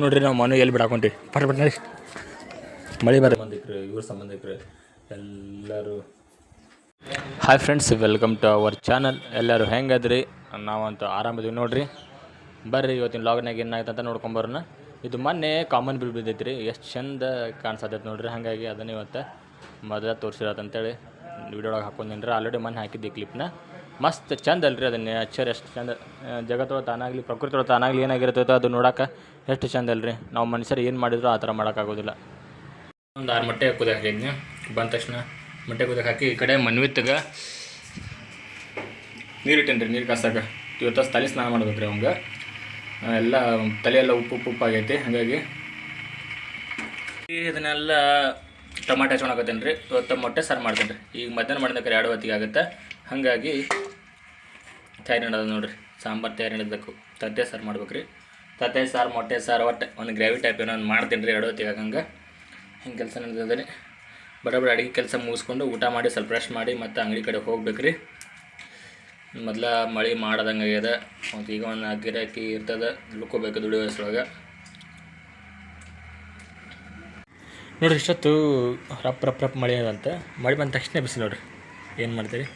ನೋಡ್ರಿ ನಾವು ಮನೆ ಎಲ್ಲಿ ಬಿಡಾಕೊಂತೀವಿ ಪಟ ಪಟ್ ನಡಿ. ಮಳೆ ಬರ ಸಂಬಂಧಿಕರು ಇವ್ರ ಸಂಬಂಧಿಕರು ಎಲ್ಲರೂ. Hi friends welcome to our channel ಎಲ್ಲರೂ ಹೆಂಗದ್ರಿ? ನಾವಂತೂ ಆರಾಮದೀವಿ ನೋಡ್ರಿ. ಬರ್ರಿ ಇವತ್ತಿನ ಲಾಗ್ನಾಗ ಏನಾಯ್ತು ಅಂತ ನೋಡ್ಕೊಂಬರೋಣ ಇದು ಮೊನ್ನೆ ಕಾಮನ್ ಬಿಲ್ ಬಿದ್ದೈತಿ ರೀ ಎಷ್ಟು ಚಂದ ಕಾಣಿಸತೈತೆ ನೋಡ್ರಿ. ಹಾಗಾಗಿ ಅದನ್ನ ಇವತ್ತು ಮೊದಲ ತೋರಿಸಿರತ್ತಂತೇಳಿ ವಿಡಿಯೋ ಒಳಗೆ ಹಾಕೊಂಡಿನ್ರಿ ಆಲ್ರೆಡಿ ಮೊನ್ನೆ ಹಾಕಿದ್ದೆ ಕ್ಲಿಪ್ನ ಮಸ್ತ್ ಚಂದ ಅಲ್ರಿ ಅದನ್ನ ನೇಚರ್ ಎಷ್ಟು ಚಂದ ಜಗತ್ತೊಳಗೆ ತಾನಾಗಲಿ ಪ್ರಕೃತಿ ಒಳಗೆ ತಾನಾಗಲಿ ಏನಾಗಿರ್ತೈತೋ ಅದು ನೋಡೋಕೆ ಎಷ್ಟು ಚಂದ ಅಲ್ರಿ. ನಾವು ಮನುಷ್ಯರು ಏನು ಮಾಡಿದ್ರು ಆ ಥರ ಮಾಡೋಕ್ಕಾಗೋದಿಲ್ಲ ಒಂದು ಆರು ಮೊಟ್ಟೆ ಕುದ ಹಾಕಿದ್ನಿ ಬಂದ ತಕ್ಷಣ ಮೊಟ್ಟೆ ಕುದಕ್ಕೆ ಹಾಕಿ ಈ ಕಡೆ ಮನ್ವಿತ್ತಗ ನೀರು ಇಟ್ಟೇನಿ ರೀ, ನೀರು ಕಾಸಾಕ ಇವತ್ತು ತಲೆ ಸ್ನಾನ ಮಾಡ್ಬೇಕು ರೀ ಅವಂಗೆ. ಎಲ್ಲ ತಲೆ ಎಲ್ಲ ಉಪ್ಪು ಉಪ್ಪು ಆಗೈತಿ, ಹಾಗಾಗಿ ಇದನ್ನೆಲ್ಲ ಟೊಮಾಟೊ ಹಚ್ಕೊಳಕತ್ತೇನೆ ರೀ ಇವತ್ತು ಮೊಟ್ಟೆ ಸಾರು ಮಾಡ್ತೇನೆ ರೀ ಈಗ ಮಧ್ಯಾಹ್ನ ಮಾಡಿದ್ರೆ ಎರಡು ಹೊತ್ತಿಗೆ ಆಗುತ್ತೆ. ಹಾಗಾಗಿ ತಯಾರಿ ಮಾಡೋದು ನೋಡ್ರಿ, ಸಾಂಬಾರು ತಯಾರಿ ಮಾಡಬೇಕು ತತ್ತೆ ಸಾರು ಮಾಡ್ಬೇಕು ರೀ ತತ್ತೆ ಸಾರು, ಮೊಟ್ಟೆ ಸಾರು ಒಟ್ಟು ಒಂದು ಗ್ರೇವಿ ಟೈಪ್ ಏನೋ ಒಂದು ಮಾಡ್ತೀನಿ ರೀ ಎರಡು ಹೊತ್ತಿಗೆ ಹಿಂಗೆ ಕೆಲಸ ನಡೆದಿದೆ ರೀ. ಬಡ ಅಡುಗೆ ಕೆಲಸ ಮುಗಿಸ್ಕೊಂಡು ಊಟ ಮಾಡಿ, ಸ್ವಲ್ಪ ರೆಸ್ಟ್ ಮಾಡಿ, ಮತ್ತು ಅಂಗಡಿ ಕಡೆ ಹೋಗ್ಬೇಕು ರೀ ಮೊದಲ ಮಳೆ ಮಾಡದಂಗೆ ಆಗ್ಯದ. ಮತ್ತು ಈಗ ಒಂದು ಗಿರಾಕಿ ಇರ್ತದೆ ದುಡ್ಕೋಬೇಕು ದುಡಿಯೋ ಅಷ್ಟ್ರೊಳಗೆ ನೋಡ್ರಿ, ಇಷ್ಟೊತ್ತು ರಪ್ ರಪ್ ರಪ್ ಮಳೆ ಅದಂತ. ಮಳೆ ಬಂದ ತಕ್ಷಣ ಬಿಸಿ ನೋಡ್ರಿ. ಏನು ಮಾಡ್ತೀರಿ?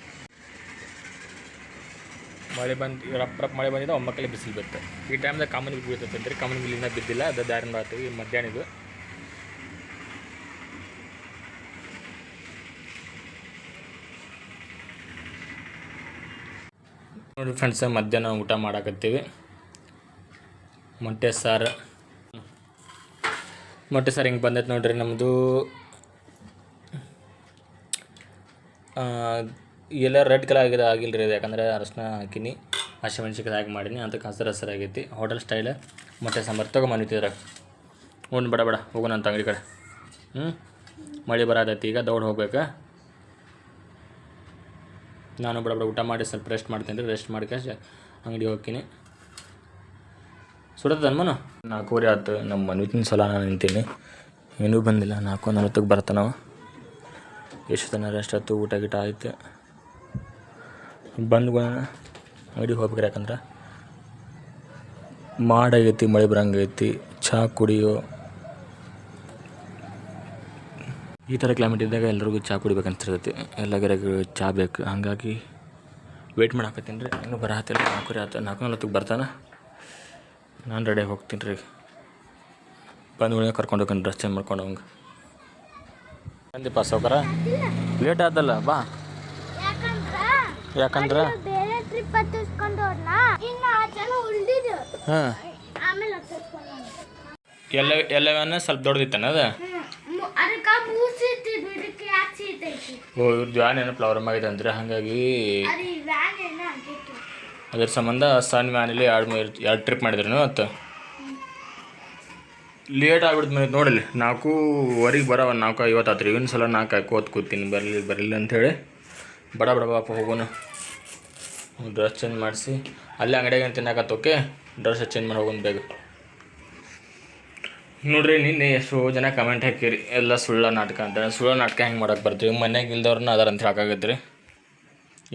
ಮಳೆ ಬಂದು, ರಪ್ ರಪ್ ಮಳೆ ಬಂದಿದ್ದು ಒಮ್ಮಕ್ಕಲ್ಲಿ ಬಿಸಿಲು ಬಿತ್ತು ಈ ಟೈಮ್ದಾಗ ಕಾಮನ್ ಬಿಲ್ ಬೀಳ್ತೈತೆ ರೀ ಕಾಮನ್ ಬಿಲ್ಲಿನ ಬಿದ್ದಿಲ್ಲ, ಅದು ದಾರಿನ ಬರ್ತೀವಿ ಮಧ್ಯಾಹ್ನ ಇದು. ನೋಡಿ ಫ್ರೆಂಡ್ಸ್ ಮಧ್ಯಾಹ್ನ ಊಟ ಮಾಡಾಕತ್ತೀವಿ. ಮೊಟ್ಟೆ ಸಾರು. ಮೊಟ್ಟೆ ಸಾರು ಹಿಂಗೆ ಬಂದೈತೆ ನೋಡ್ರಿ ನಮ್ಮದು ಎಲ್ಲ ರೆಡ್ ಕಲರ್ ಆಗಿದೆ ಆಗಿಲ್ಲ ರೀ ಯಾಕಂದರೆ ಅರಶಿನ ಹಾಕಿನಿ. ಹಸಿಮೆಣ್ಸಿಕಾಯಿ ಹಾಕಿ ಮಾಡೀನಿ. ಅಂತ ಹಸಿರು ಆಗೈತಿ. ಹೋಟೆಲ್ ಸ್ಟೈಲ್ ಮೊಟ್ಟೆ ಸಾಂಬಾರು ತೊಗೊಂಬಂದಿದ್ದೀರ ಉಂಡು ಬೇಡ ಬೇಡ. ಹೋಗೋಣ ಅಂತ ಅಂಗಡಿ ಕಡೆ. ಹ್ಞೂ ಮಳೆ ಬರೋದೈತಿ ಈಗ ದೌಡ್ ಹೋಗ್ಬೇಕು. ನಾನು ಬಡ ಬಡ. ಊಟ ಮಾಡಿ ಸ್ವಲ್ಪ ರೆಸ್ಟ್ ಮಾಡ್ತೀನಿ ರೀ ರೆಸ್ಟ್ ಮಾಡ್ಕೊಂಡು ಅಂಗಡಿಗೆ ಹೋಗ್ತೀನಿ. ಸುಡತ್ತ ಮನು? ನಾಲ್ಕೂವರೆ ಆಯ್ತು ನಮ್ಮ ಮನ್ವಿತಿನ ಸಲ ನಾನು ನಿಂತೀನಿ. ಏನೂ ಬಂದಿಲ್ಲ. ನಾಲ್ಕು ನಲ್ವತ್ತಕ್ಕೆ ಬರ್ತಾನವ. ಎಷ್ಟು ತನ ರೆಸ್ಟ್ ಆಯ್ತು ಊಟ ಗೀಟ ಆಯ್ತು. ಬಂದು ಅಂಗಡಿಗೆ ಹೋಗ್ಬೇಕ್ರಿ ಯಾಕಂದ್ರೆ? ಮಾಡಾಗೈತಿ ಮಳೆ ಬರಂಗೈತಿ ಚಹಾ ಕುಡಿಯೋ. ಈ ಥರ ಕ್ಲೈಮೇಟ್ ಇದ್ದಾಗ ಎಲ್ರಿಗೂ ಚಹಾ ಕುಡಿಬೇಕಂತಿರ್ತೈತಿ ಎಲ್ಲ ಗಿರಾಕಿಗಳು ಚಹಾ ಬೇಕು. ಹಾಗಾಗಿ ವೆಯ್ಟ್ ಮಾಡಾಕತ್ತೀನಿ ರೀ. ಇನ್ನೂ ನಾಲ್ಕು ರೀ ಆತು ನಾಲ್ಕು ನಲ್ವತ್ತಕ್ಕೆ ಬರ್ತಾನೆ. ನಾನು ರೆಡಿಯಾಗಿ ಹೋಗ್ತೀನಿ ರೀ. ಬಂದು ಉಳಿದ ಕರ್ಕೊಂಡು ಹೋಗ್ತೀನಿ ಡ್ರೆಸ್ ಚೇಂಜ್ ಮಾಡ್ಕೊಂಡು ಹಂಗೆ ಬಂದಿ ಪಾಸ್ ಹೋಗಾರ ಲೇಟ್ ಆದಲ್ಲ ಬಾ. ಯಾಕಂದ್ರೆ? ಬೇರೆ ಟ್ರಿಪ್ ಹತ್ತಿಸ್ಕೊಂಡು ಹೋದ್ನ? ಇನ್ನ ಆ ಜನ ಉಳ್ದಿದ್ದು ಹಾಂ. ಆಮೇಲೆ ಹತ್ತಿಸ್ಕೊಂಡು ಎಲ್ಲ ಎಲ್ಲವನ್ನ ಸ್ವಲ್ಪ ದೊಡ್ಡದಿತ್ತಾನ ಅದು? ಅದಕ್ಕ ಯಾಕೆ ಓ ಇವ್ರದ್ದು ವ್ಯಾನ್ ಏನೋ ಪ್ರಾಬ್ಲಮ್ ಆಗಿದೆ ಅಂದ್ರೆ ಹಾಗಾಗಿ ಅದು ಈ ವ್ಯಾನ್ ಏನೋ ಆಗಿತ್ತು ಅದ್ರ ಸಂಬಂಧ ಸಣ್ಣ ವ್ಯಾನಲ್ಲಿ ಎರಡು ಮೂರು ಎರಡು ಟ್ರಿಪ್ ಮಾಡಿದ್ರು ಮತ್ತು? ಲೇಟ್ ಆಗ್ಬಿಡ್ತು ಮನೆ ನೋಡಲಿ ನಾಲ್ಕೂವರೆಗೆ ಬರೋ ಒಂದು ನಾಲ್ಕು ಐವತ್ತು ಆತ್ರಿ. ಇವನ್ ಸಲ ನಾಲ್ಕು ಹಾಕೋತ್ ಕೂತೀನಿ ಬರಲಿ ಬರಲಿಲ್ಲ ಅಂಥೇಳಿ ಬಡ ಬಡ ಬಾಪ ಹೋಗೋಣ ಡ್ರೆಸ್ ಚೇಂಜ್ ಮಾಡಿಸಿ. ಅಲ್ಲೇ ಅಂಗಡಿಯಾಗ ತಿನ್ನಕತ್ತ ಓಕೆ ಡ್ರೆಸ್ ಚೇಂಜ್ ಮಾಡಿ ಹೋಗೋಣ ಬೇಗ. ನೋಡ್ರಿ, ನಿನ್ನೆ ಎಷ್ಟೋ ಜನ ಕಮೆಂಟ್ ಹಾಕಿರಿ ಎಲ್ಲ ಸುಳ್ಳ ನಾಟಕ ಅಂತ. ಸುಳ್ಳ ನಾಟಕ ಹೆಂಗೆ ಮಾಡಕ್ಕೆ ಬರ್ತೀವಿ? ಮನೆಗೆ ಇಲ್ದವ್ರನ್ನ ಅದರ ಅಂತ ಹಾಕಾಗತ್ತೆ ರೀ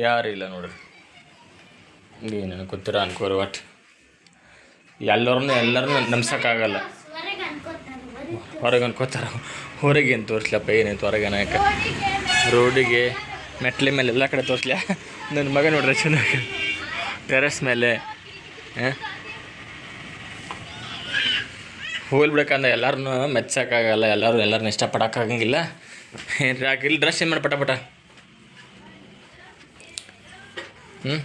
ಯಾರು ಇಲ್ಲ ನೋಡ್ರಿ. ಏನೇನು ಗೊತ್ತಿರ ಅನ್ಕೋರಿ ಒಟ್ಟು ಎಲ್ಲರನ್ನೂ ಎಲ್ಲರನ್ನೂ ನಂಬ್ಸೋಕ್ಕಾಗಲ್ಲ. ಹೊರಗೆ ಅನ್ಕೋತಾರೆ. ಬರೀ ಹೊರಗೆ ಅನ್ಕೋತಾರ ಹೊರಗೆ ಏನು ತೋರಿಸ್ಲಪ್ಪ? ಏನಾಯ್ತು ಹೊರಗೆ ಏನಾಯ್ಕ ರೋಡಿಗೆ ಮೆಟ್ಲೆ ಮೇಲೆ ಎಲ್ಲ ಕಡೆ ತೋರಿಸ್ಲಿ. ನನ್ನ ಮಗ ನೋಡ್ರಿ ಚೆನ್ನಾಗಿ. ಟೆರೆಸ್ ಮೇಲೆ. ಹೋಗ್ಲಿ ಬಿಡಕ್ಕಂದ ಎಲ್ಲರನ್ನೂ ಮೆಚ್ಚೋಕ್ಕಾಗಲ್ಲ ಎಲ್ಲರೂ ಎಲ್ಲರನ್ನ ಇಷ್ಟಪಡೋಕ್ಕಾಗಂಗಿಲ್ಲ. ಏನು ಹಾಕಿಲ್ಲ ಡ್ರೆಸ್ ಏನು ಮಾಡಿ ಪಟ? ಪಟ ಹ್ಞೂ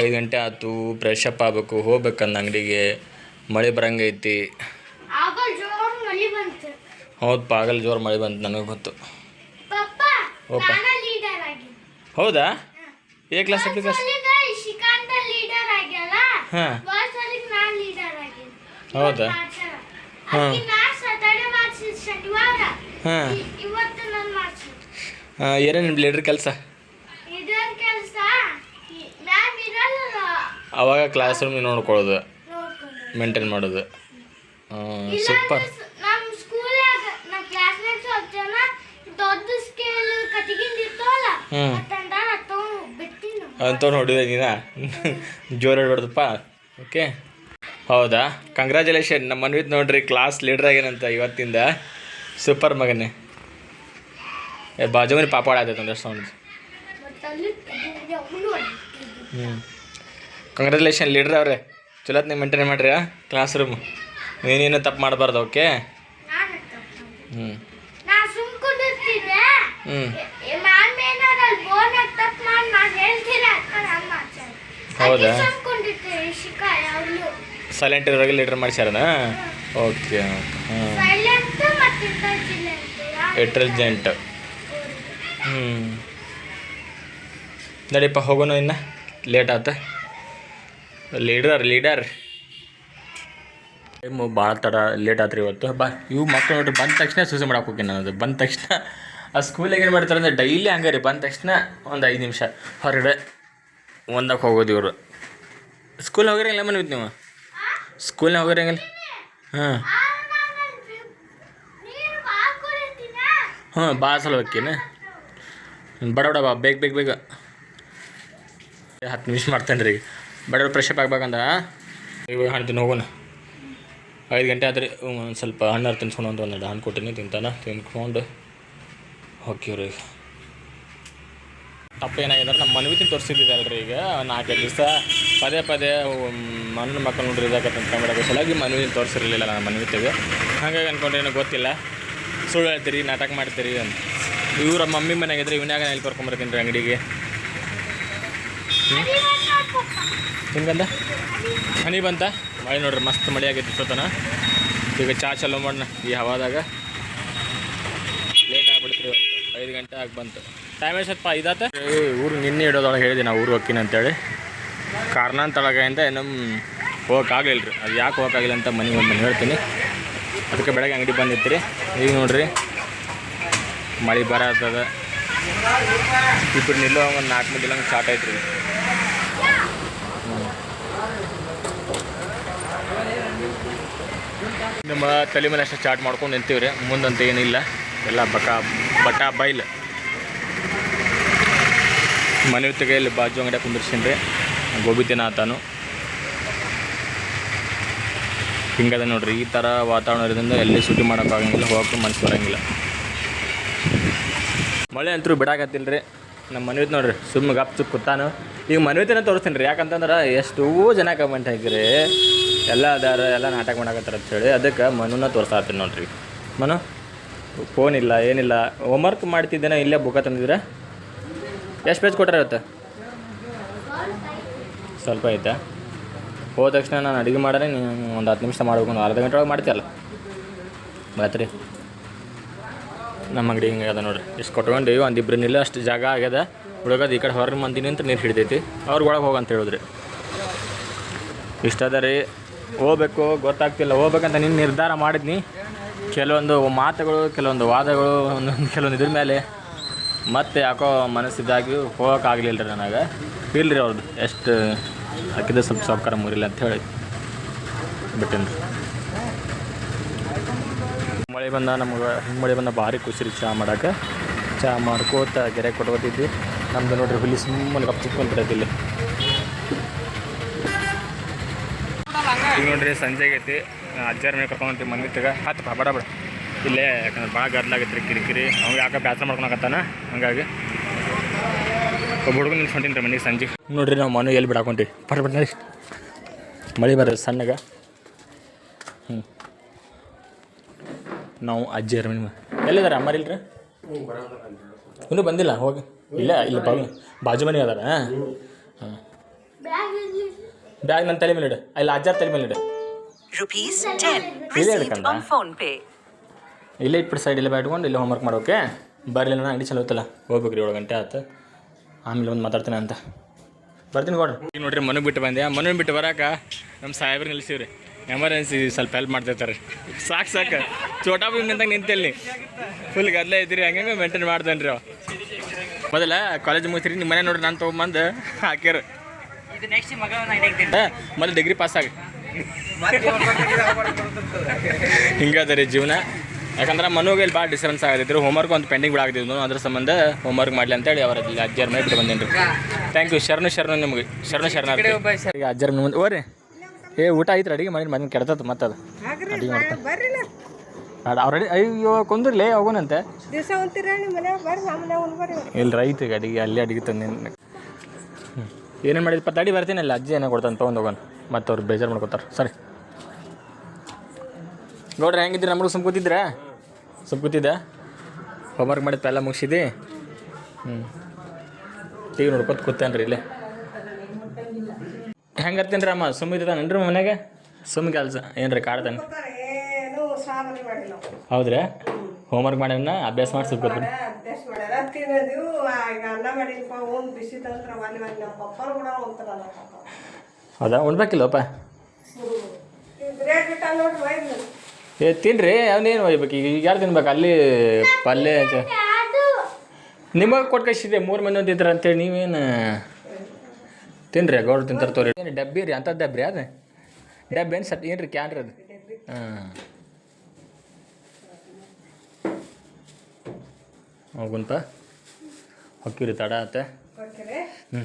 ಐದು ಗಂಟೆ ಆಯ್ತು ಫ್ರೆಶ್ ಅಪ್ ಆಗ್ಬೇಕು ಹೋಗ್ಬೇಕಂದ ಅಂಗಡಿಗೆ. ಮಳೆ ಬರಂಗೈತಿ. ಹೌದು ಪಾಗಲ್ ಜೋರು ಮಳೆ ಬಂತು ನನಗೆ ಗೊತ್ತು. ಓಪ. ನಾನ ಹೌದಾ? ಏ ಕ್ಲಾಸ್ ಎ ಕ್ಲಾಸ್ ಶಿಕಾಂತ ಲೀಡರ್ ಆಗ್ಯಾಳ ಹಾಂ. ವರ್ಷಲಿಗೆ ನಾನು ಲೀಡರ್ ಆಗಿನಿ ಹೌದಾ? ಹಾಂ. ಅಕ್ಕಿ ನಾ ಸಟರ್ಡೆ ಮಾಡ್ಸಿದ್ ಶನಿವಾರ ಹಾಂ. ಇವತ್ತು ನಾನು ಮಾಡ್ಸಿದ್ ಏನೇನು ಲೀಡರ್ ಕೆಲಸ? ಲೀಡರ್ ಕೆಲಸ? ನಾನು ಇರಲ್ಲ ಅವಾಗ ಕ್ಲಾಸ್ ರೂಮ್ ನೋಡ್ಕೊಳ್ಳೋದು. ಮೇಂಟೇನ್ ಮಾಡೋದು. ಸೂಪರ್ ನಮ್ಮ ಸ್ಕೂಲಾಗ ನಮ್ಮ ಕ್ಲಾಸ್ಮೇಟ್ಸ್ ಹತ್ತು ಜನ ದೊಡ್ಡ ಸ್ಕೇಲ್ ಕಟ್ಟಿಗಿಂದ ಇರ್ತಾವಲ್ಲ ಹ್ಮ್. ತಂದ ತಗೊಂಡು ಬಿಟ್ಟಿನ ಅಂತ ನೋಡಿದೆ ನೀನ? ಜೋರು ಹೇಳ್ಬಾರ್ದಪ್ಪ. ಓಕೆ. ಹೌದಾ? ಕಂಗ್ರ್ಯಾಚುಲೇಷನ್ ನಮ್ಮ ಮನ್ವಿತ್ ನೋಡ್ರಿ ಕ್ಲಾಸ್ ಲೀಡರ್ ಆಗ್ಯಾನಂತ ಇವತ್ತಿಂದ. ಸೂಪರ್ ಮಗನೇ. ಏ ಬಾಜು ಮನೆ ಪಾಪಾಡ ಆಯ್ತೈತೆ ಅಂದ್ರೆ ಸೌಂಡ್ ಹ್ಞೂ ಕಂಗ್ರ್ಯಾಚುಲೇಷನ್ ಲೀಡ್ರ್ ಅವ್ರೆ. ಚಲೋತ್ ನೀವು ಮೇಂಟೈನ್ ಮಾಡ್ರಿ ಕ್ಲಾಸ್ ರೂಮ್ ನೀನೇನು ತಪ್ಪು ಮಾಡಬಾರ್ದು ಓಕೆ? ಹ್ಞೂ ಹ್ಞೂ ಹೌದಾ? ಸೈಲೆಂಟ್ ಇರೋರಿಗೆ ಲೀಡ್ರ್ ಮಾಡ್ಸ್ಯಾರನ ಓಕೆ ಇಂಟೆಲಿಜೆಂಟ್ ಇಂಟೆಲಿಜೆಂಟ್ ಹ್ಞೂ ನಡಿಪ್ಪ ಹೋಗೋಣ ಇನ್ನು. ಲೇಟ್ ಆತ. ಲೀಡರ್ ಲೀಡರ್ ಟೈಮು ಭಾಳ ತಡ ಲೇಟ್ ಆತ್ರಿ ಇವತ್ತು. ಬಾ ಇವು ಮಕ್ಕಳು ನೋಡ್ರಿ ಬಂದ ತಕ್ಷಣ ಸೂಸೆ ಮಾಡಕ್ಕೆ ಹೋಗಿ ನಾನು. ಬಂದ ತಕ್ಷಣ ಆ ಸ್ಕೂಲಾಗ ಏನು ಮಾಡ್ತಾರೆ ಅಂದ್ರೆ ಡೈಲಿ ಹಂಗೆ ರೀ ಬಂದ ತಕ್ಷಣ ಒಂದು ಐದು ನಿಮಿಷ ಹೊರಗಡೆ ಒಂದಕ್ಕೆ ಹೋಗೋದು ಇವರು. ಸ್ಕೂಲ್ ಹೋಗಿರಂಗಿಲ್ಲ ಮನೆ ನೀವು? ಸ್ಕೂಲ್ನ ಹೋಗಿರಂಗಿಲ್ಲ ಹಾಂ ಹಾಂ. ಭಾಳ ಸಲ ಹೋಗ್ತೀನಿ ಬಡ ಬಡ ಬಾ, ಬೇಗ ಬೇಗ ಬೇಗ. ಹತ್ತು ನಿಮಿಷ ಮಾಡ್ತೇನೆ ರೀ ಬಡ ಪ್ರೆಶಪ್ ಅಪ್ ಆಗ್ಬೇಕಂದ ಇವಾಗ ಹಣ್ಣು ಹೋಗೋಣ. ಐದು ಗಂಟೆ ಆದ್ರೆ ಒಂದು ಸ್ವಲ್ಪ ಹಣ್ಣಾರು ತಿನ್ಸ್ಕೊಂಡು ಒಂದು ಒಂದೆರಡು ಹಣ್ಣು ಕೊಟ್ಟಿನಿ, ತಿಂತಾನೆ, ತಿನ್ಕೊಂಡು. ಹೋಗ್ತೀವ್ರಿ ಈಗ ನಮ್ಮ ಏನಾಗಿದೆ ನಮ್ಮ ರೀ ಈಗ. ನಾಲ್ಕೈದು ದಿವಸ ಪದೇ ಪದೇ ಮಣ್ಣು ಮಕ್ಕಳು ನೋಡ್ರಿ, ಇದಾಗತ್ತಂತ ಕಂಬಿಡೋ ಸಲುವಾಗಿ ಮನವಿ ತೋರಿಸಿರಲಿಲ್ಲ ನಮ್ಮ ಮನ್ವಿತಿಗೆ ಹಾಗಾಗಿ ಅಂದ್ಕೊಂಡ್ರೆ ಏನೋ ಗೊತ್ತಿಲ್ಲ. ಸುಳ್ಳು ಹೇಳ್ತೀರಿ, ನಾಟಕ ಮಾಡ್ತೀರಿ ಅಂತ. ಇವ್ರ ಮಮ್ಮಿ ಮನೆಯಾಗಿದ್ರೆ ಇವನ್ಯಾಗ ಎಲ್ಲಿ ಕರ್ಕೊಂಬರ್ತೀನಿ ರೀ ಅಂಗಡಿಗೆ. ಹಿಂಗಂದ ಹನಿ ಬಂತ? ಮಳೆ ನೋಡ್ರಿ, ಮಸ್ತ್ ಮಳೆ ಆಗೈತಿ ಇಷ್ಟೊತ್ತನ. ಈಗ ಚಾ ಚಲೋ ಮಾಡೋಣ ಈ ಹವಾದಾಗ. ಐದು ಗಂಟೆ ಆಗಿ ಬಂತು. ಟೈಮ್ ಇದಾತ ಏ, ಊರು ನಿನ್ನೆ ಇಡೋದೊಳಗೆ ಹೇಳಿದೆ ನಾವು ಊರು ಹೋಗ್ತೀನಿ ಅಂತೇಳಿ. ಕಾರಣಾಂತರಗಳಿಂದ ನಮ್ಮ ಹೋಗೋಕ್ಕಾಗಲಿಲ್ಲ ರೀ ಅದು ಯಾಕೆ ಹೋಗೋಕ್ಕಾಗಿಲ್ಲ ಅಂತ ಮನೆಗೆ ಒಂದು ಹೇಳ್ತೀನಿ. ಅದಕ್ಕೆ ಬೆಳಗ್ಗೆ ಅಂಗಡಿ ಬಂದಿತ್ತು ಈಗ ನೋಡ್ರಿ. ಮಳೆ ಬರತ್ತದ ಇಬ್ಬರು ನಿಲ್ಲೋ ಒಂದು ನಾಲ್ಕು ಮಂದಿ ಹಂಗೆ ಸ್ಟಾರ್ಟ್ ಆಯ್ತು ರೀ ನಮ್ಮ ತಲೆ ಮೇಲೆ ಅಷ್ಟೇ ಸ್ಟಾರ್ಟ್ ಮಾಡ್ಕೊಂಡು ನಿಂತೀವಿ ರೀ ಮುಂದಂತ ಏನಿಲ್ಲ. ಎಲ್ಲ ಬಕ ಬಟ ಬೈಲ್. ಮನೆ ತೆಗೆಯಲ್ಲಿ ಬಾಜು ಅಂಗಡಿ ಕುಂದಿರ್ಸಿನ್ರಿ ಗೋಬಿ ತಿನ್ನಾತಾನು ಹಿಂಗದ ನೋಡ್ರಿ, ಈ ಥರ ವಾತಾವರಣ ಇರೋದ್ರಿಂದ ಎಲ್ಲಿ ಶೂಟಿ ಮಾಡೋಕ್ಕಾಗಂಗಿಲ್ಲ ಹೋಗೋಕ್ಕೂ ಮನಸ್ಸು ಬರೋಂಗಿಲ್ಲ. ಮಳೆ ಅಂತೂ ಬಿಡಾಕತ್ತಿಲ್ಲ ರೀ. ನಮ್ಮ ಮನವಿ ನೋಡ್ರಿ ಸುಮ್ಮನೆ ಗಪ್ ಚುಪ್ ಕೂತಾನು. ಈಗ ಮನ್ವಿತನ ತೋರಿಸ್ತೀನಿ ರೀ, ಯಾಕಂತಂದ್ರೆ ಎಷ್ಟೋ ಜನ ಕಮೆಂಟ್ ಹಾಕಿರಿ ಎಲ್ಲ ಅದಾರ, ಎಲ್ಲ ನಾಟಕ ಮಾಡಕತ್ತಾರ ಅಂತೇಳಿ ಅದಕ್ಕೆ ಮನುನ ತೋರ್ಸಾತೀನಿ ನೋಡ್ರಿ. ಮನು? ಫೋನ್ ಇಲ್ಲ, ಏನಿಲ್ಲ. ಹೋಮ್ವರ್ಕ್ ಮಾಡ್ತಿದ್ದೇನೆ, ಇಲ್ಲೇ ಬುಕ್ಕ ತಂದಿದ್ರೆ ಎಷ್ಟು ಪೇಜ್ ಕೊಟ್ಟರೆ ಇವತ್ತು? ಸ್ವಲ್ಪ ಐತಾ. ಹೋದ ತಕ್ಷಣ ನಾನು ಅಡುಗೆ ಮಾಡೋಣ ನೀವು ಒಂದು ಹತ್ತು ನಿಮಿಷ ಮಾಡಬೇಕು, ಒಂದು ಅರ್ಧ ಗಂಟೆ ಒಳಗೆ ಮಾಡ್ತೀಯಲ್ಲ? ಬಾತ್ರಿ. ನಮ್ಮ ಅಂಗಡಿ ಹಿಂಗೆ ಅದ ನೋಡ್ರಿ. ಇಷ್ಟು ಕೊಟ್ಕೊಂಡು ಒಂದು ಇಬ್ಬರು ನಿಲ್ಲ ಅಷ್ಟು ಜಾಗ ಆಗ್ಯದ. ಹುಡುಗದು ಈ ಕಡೆ ಹೊರಗೆ ಮಂದಿನಿ ಅಂತ ನೀರು ಹಿಡಿದೈತಿ. ಅವ್ರಿಗೆ ಒಳಗೆ ಹೋಗಂತ ಹೇಳಿದ್ರಿ. ಇಷ್ಟ ಅದ ರೀ. ಹೋಗ್ಬೇಕು, ಗೊತ್ತಾಗ್ತಿಲ್ಲ. ಹೋಗ್ಬೇಕಂತ ನೀನು ನಿರ್ಧಾರ ಮಾಡಿದ್ನಿ. ಕೆಲವೊಂದು ಮಾತುಗಳು, ಕೆಲವೊಂದು ವಾದಗಳು, ಒಂದೊಂದು ಕೆಲವೊಂದು ಇದ್ರ ಮೇಲೆ ಮತ್ತೆ ಯಾಕೋ ಮನಸ್ಸಿದ್ದಾಗಿ ಹೋಗೋಕ್ಕಾಗಲಿಲ್ಲ ರೀ ನನಗೆ. ಇಲ್ರಿ ಅವ್ರದ್ದು ಎಷ್ಟು ಹಾಕಿದ್ರೆ ಸ್ವಲ್ಪ ಸಾವುಕಾರ ಮುರಿಲ್ಲ ಅಂತ ಹೇಳಿ ಬಿಟ್ಟೇನು ಮಳೆ ಬಂದ ನಮ್ಗೆ, ಮಳೆ ಬಂದ ಭಾರಿ ಖುಷಿ ರೀ ಚಹಾ ಮಾಡೋಕೆ ಚಹಾ ಮಾಡ್ಕೋತ ಗೆರೆ ಕೊಟ್ಕೋತಿದ್ವಿ. ನಮ್ದು ನೋಡ್ರಿ ಹುಲಿ ಸುಮ್ಮನೆ ಕಪ್ ಚಿಕ್ಕೊಂತಿರತ್ತೆ ಈಗ ನೋಡ್ರಿ ಸಂಜೆ ಆಗೈತಿ ಅಜ್ಜಾರ ಮೇಲೆ ಕರ್ಕೊಂಡು ಮನೆ ತಗ ಹತ್ತು ಬಡ ಬಡ. ಇಲ್ಲೇ ಯಾಕಂದ್ರೆ ಭಾಳ ಗದ್ಲಾಗೈತೆ ರೀ ಕಿರಿಕಿರಿ. ಅವ್ನು ಯಾಕೆ ಬ್ಯಾಸರ ಮಾಡ್ಕೊಳಕತ್ತಾನ? ಹಂಗಾಗಿ ಒಬ್ಬ ಹುಡುಗ ನಿಲ್ಸ್ ರೀ ಮನೆಗೆ ಸಂಜೆ. ನೋಡ್ರಿ ನಾವು ಮನೆ ಎಲ್ಲಿ ಬಿಡಾಕೊಂತೀವಿ. ಪಟ ಪಟ್ ನಡಿ. ಮಳೆ ಬರೋದು ಸಣ್ಣಗ. ಹ್ಞೂ ನಾವು ಅಜ್ಜಿಯರ ಮನೆ ಎಲ್ಲಿದ್ದಾರೆ ಅಮ್ಮರ ಇಲ್ರಿ? ಇನ್ನೂ ಬಂದಿಲ್ಲ, ಹೋಗಿ. ಇಲ್ಲ ಇಲ್ಲ ಬಾಜು ಬಾಜು ಮನೆ ಅದಾರ. ಹಾಂ. ಬ್ಯಾಗ್ ನನ್ನ ತಲೆ ಮೇಲೆ ಇಡು. ಇಲ್ಲ ಅಜ್ಜಾರ್ ತಲೆ ಮೇಲೆ ಇಡು. ರುಪೀಸ್ 10 ಇಲ್ಲೇ received ಫೋನ್ ಪೇ. ಇಲ್ಲೇ ಇಟ್ಬಿಟ್ಟು ಸೈಡ್ ಇಲ್ಲೇ ಬ್ಯಾಟ್ಕೊಂಡು ಇಲ್ಲೇ ಹೋಮ್ವರ್ಕ್ ಮಾಡೋಕೆ. ಬರಲಿಲ್ಲ ನಾನು ಅಂಗಡಿ ಚಲೋ ಹೋಗ್ತಲ್ಲ ಹೋಗ್ಬೇಕು ರೀ ಏಳು ಗಂಟೆ ಆಯ್ತು ಆಮೇಲೆ ಒಂದು ಮಾತಾಡ್ತೀನಿ ಅಂತ. ಬರ್ತೀನಿ ಕೊಡ್ರಿ. ಈಗ ನೋಡ್ರಿ ಮನೆಗೆ ಬಿಟ್ಟು ಬಂದೆ ಮನೆಗೆ ಬಿಟ್ಟು ಬರಾಕ ನಮ್ಮ ಸಾಹೇಬ್ರು ನಿಲ್ಸಿವ್ರಿ. ಎಮರ್ಜೆನ್ಸಿ ಸ್ವಲ್ಪ ಹೆಲ್ಪ್ ಮಾಡ್ತಿರ್ತಾರೆ. ಸಾಕು ಸಾಕು. ಚೋಟಾ ಭೀಮ್ ನಿಂತಾಗ ನಿಂತಲ್ಲಿ ಫುಲ್ ಗದ್ಲ ಇದ್ದೀರಿ ಹಂಗಂಗೆ ಮೇಂಟೈನ್ ಮಾಡ್ತೇನೆ ರೀ ಮೊದಲ ಕಾಲೇಜ್ ಮುಗಿಸ್ರಿ ನಿಮ್ಮ ಮನೆ ನೋಡ್ರಿ ನಾನು ತೊಗೊಂಬಂದು ಹಾಕ್ಯಾರ. ಇದು ನೆಕ್ಸ್ಟ್ ಮಗಳ ನಾನು ಹಾಂ ಮೊದಲು ಡಿಗ್ರಿ ಪಾಸ್ ಆಗಿ. ಹಿಂಗದ ರೀ ಜೀವನ. ಯಾಕಂದ್ರೆ ಮನುಗೆ ಇಲ್ಲಿ ಭಾಳ ಡಿಸ್ಟರ್ಬೆನ್ಸ್ ಹೋಮ್ ಹೋಮ್ವರ್ಕ್ ಒಂದು ಪೆಂಡಿಂಗ್ ಬಿಡಾಕತ್ತಿದ್ವು ಅದ್ರ ಸಂಬಂಧ ಹೋಮ್ವರ್ಕ್ ಮಾಡಲಿ ಅಂತೇಳಿ ಅವರ ಅಜ್ಜರ ಮೇಲೆ ಬಿಟ್ಟು ಬಂದೇನು ರೀ ಥ್ಯಾಂಕ್ ಯು ಶರಣು ಶರಣು ನಿಮಗೆ. ಶರಣು ಶರಣ ಈಗ ಅಜ್ಜರ ಮುಂದೆ ಓರಿ. ಏ ಊಟ ಐತ್ರಿ ಅಡಿಗೆ ಮಾಡಿ ಮನೆ ಕೆಡ್ತದ ಮತ್ತೆ ಅದು. ಅಡಿಗೆ ಮಾಡ್ತಾರೆ ಅವ್ರ ಅವ್ರಡಿ ಅಯ್ಯೋ ಕೊಂದ್ರಲೇ ಹೋಗೋಣಂತೆ. ಇಲ್ಲಿ ರೈತ ಅಡಿಗೆ ಅಲ್ಲಿ ಅಡಿಗೆ ತಂದು ಏನೇನು ಮಾಡಿದ್ಪ ತಡಿ ಬರ್ತೀನಲ್ಲ ಅಜ್ಜಿ ಏನೋ ಕೊಡ್ತಾನೆ ತೊಗೊಂಡು ಹೋಗೋಣ. ಮತ್ತೆ ಅವ್ರು ಬೇಜಾರು ಮಾಡ್ಕೊತಾರೆ. ಸರಿ. ನೋಡ್ರಿ ಹೆಂಗಿದ್ರಿ ನಮಗೂ ಸುಮ್ ಕೂತಿದ್ರಾ ಸುಮ್ ಕೂತಿದ್ದೆ ಹೋಮ್ವರ್ಕ್ ಮಾಡಿದ್ದು ಎಲ್ಲ ಮುಗಿಸಿದಿ? ಹ್ಞೂ ಟಿವಿ ನೋಡ್ಕೊತ ಕೂತೇನ್ರಿ ಇಲ್ಲೇ. ಹೆಂಗೆ ಇರ್ತೀನಿ ಅಮ್ಮ? ಸುಮ್ಮ ಇದ್ದಾನೇನ್ರಿ ಮನೆಗೆ? ಸುಮ್ಮ ಕೆಲಸ ಏನ್ರಿ ಕಾಡ್ತಾನೆ? ಏನು ಹೋಮ್ ಮಾಡಿಲ್ಲ. ಹೌದ್ರಾ? ಹೋಮ್ವರ್ಕ್ ಮಾಡ್ಯಾನ ಅಭ್ಯಾಸ ಮಾಡಿ ಸುಮ್ ಅಭ್ಯಾಸ ಮಾಡ್ಯಾರ ತಿನ್ನೋದು ಈಗ ಅನ್ನ ಮಾಡಿಲ್ಪ ಉಂಡ್ ಬಿಸಿ ತಂದ್ರ ಅಲ್ಲಿ ಅಲ್ಲಿ ನಮ್ಮ ಪಪ್ಪರು ಕೂಡ ಹೌದಾ? ಉಣ್ಬೇಕಿಲ್ಲಪ್ಪ? ಏ ತಿನ್ರಿ ಅವನೇನು ಒಯ್ಬೇಕು? ಈಗ ಯಾರು ತಿನ್ಬೇಕು? ಅಲ್ಲಿ ಪಲ್ಯ ಅದು ನಿಮಗೆ ಕೊಟ್ಟು ಕಳಿಸಿದೆ ಮೂರು ಮಂದಿ ಒಂದಿದ್ರೆ ಅಂತೇಳಿ ನೀವೇನು? ತಿನ್ರಿ ಗೌಡ್ರು ತಿಂತಾರೆ ತೋರಿ. ಡಬ್ಬಿ ರೀ ಅಂಥದ್ದು ಡಬ್ಬಿ ರೀ ಅದು? ಡಬ್ಬಿ ಏನು ಸಟ್ ಏನು ರೀ ಕ್ಯಾನ್ರಿ ಅದು? ಹಾಂ ಹೋಗುಂತ ಹೊಕ್ಕಿರಿ ತಡ ಆತ ಹ್ಞೂ